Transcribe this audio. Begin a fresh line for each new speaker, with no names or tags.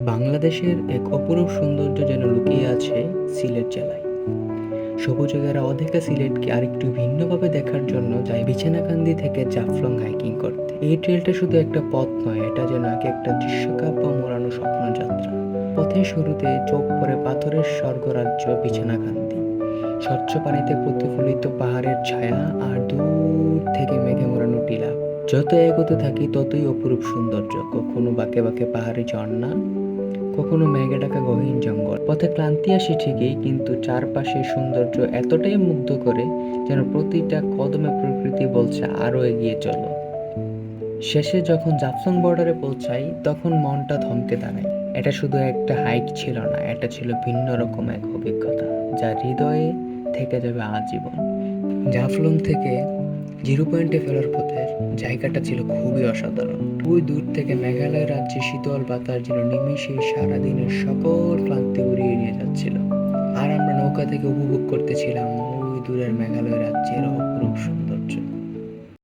বাংলাদেশের এক অপরূপ সৌন্দর্য যেন লুকিয়ে আছে সিলেট জেলায়। সবুজেরা অধিকা সিলেটকে আরেকটু ভিন্নভাবে দেখার জন্য যায় বিছানাকান্দি থেকে জাফলং হাইকিং করতে। এই ট্রেলটা শুধু একটা পথ নয়, এটা যেন এক একটা দৃশ্যকাব্য মোড়ানো স্বপ্নযাত্রা পথের শুরুতে চোখ পড়ে পাথরের স্বর্গরাজ্য বিছানাকান্দি। স্বচ্ছ পানিতে প্রতিফলিত পাহাড়ের ছায়া আর দূর থেকে মেঘে মোড়ানো টিলা। যত এগোতে থাকি, ততই অপরূপ সৌন্দর্য। কখনো বাঁকে বাঁকে পাহাড়ি ঝর্ণা কখনো মেঘে ঢাকা গহীন জঙ্গল। পথে ক্লান্তি আসে ঠিকই, কিন্তু চারপাশের সৌন্দর্য এতটাই মুগ্ধ করে যেন প্রতিটা কদমে প্রকৃতি বলছে আরও এগিয়ে চলো। শেষে যখন জাফলং বর্ডারে পৌঁছাই, তখন মনটা থমকে দাঁড়ায়। এটা শুধু একটা হাইক ছিল না, এটা ছিল ভিন্ন রকম এক অভিজ্ঞতা, যা হৃদয়ে থেকে যাবে আজীবন। জাফলং থেকে জিরো পয়েন্টে ফেরার পথে জায়গাটা ছিল খুবই অসাধারণ। ওই দূর থেকে মেঘালয় রাজ্যে শীতল বাতাস যেন নিমিশে সারাদিনের সকল ক্লান্তি উড়িয়ে নিয়ে যাচ্ছিল। আর আমরা নৌকা থেকে উপভোগ করতেছিলাম